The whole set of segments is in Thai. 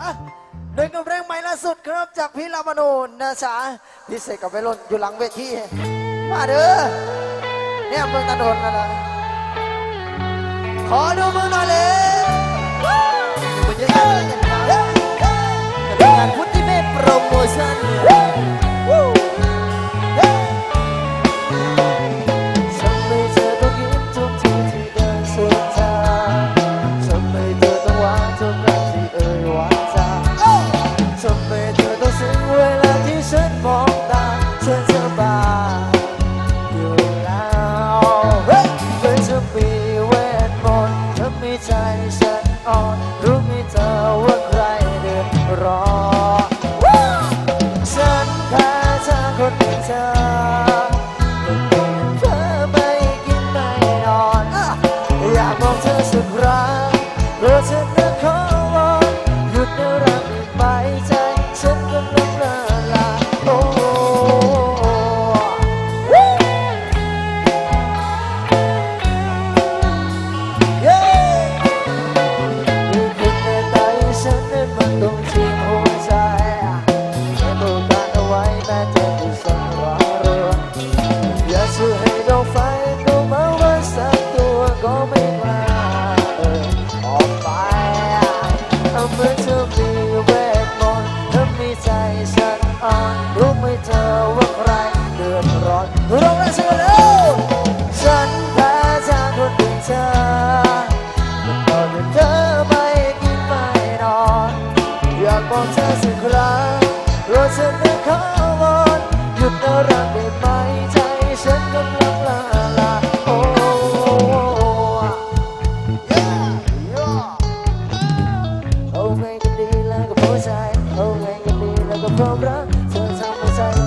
อะโดยกับเพลงใหม่ล่าสุดครับจากพี่ลามานูนนะจ๊ะพี่เสกกับไปรนอยู่หลังเวทีมาเด้อเนี่ยเมืองตะโดนนั่นแหละขอดูมือหน่อยเลย เธอไม่กินไม่นอนอยากมองเธอสักครั้งเพราะฉันนั้นขอวอนหยุดนะรัก ธอมีเวทมนต์เธอมีใจฉันอ่อนรู้ไหมเธอว่าใครเดือดร้อนร้องได้สักคนเร็วฉันแพ้ทางคนอื่นเธอแต่ตอนนี้เธอไม่กินไม่นอนอยากบอกเธอสักครั้งรอฉันได้ขอวอนหยุดนะรักได้ไหมใจฉันกำลังละลา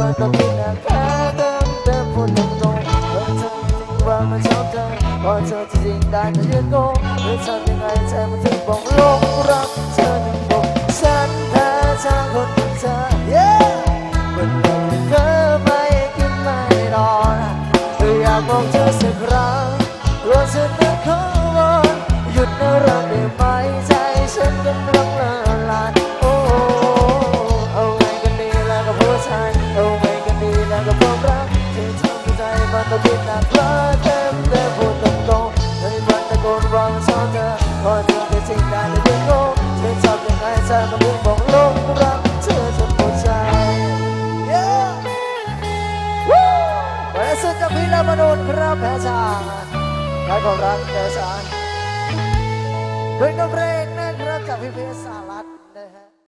ให้ใจมันต้องคิดหนักแค่เเพราะเต็มแต่พูดตรงๆให้มันตะโกนร้องชอบเธอพอเธอได้จริงได้แต่ยังโง่เธอชอบยังไงใจมันถึงบอกลงรักเธอจนหมดใจ Yeah วันสุดจะพิลามาโดนครับแพ้ชาใครของรักแพ้ชาด้วยน้ำเพลงนะครับจากพี่เพชรสารัตน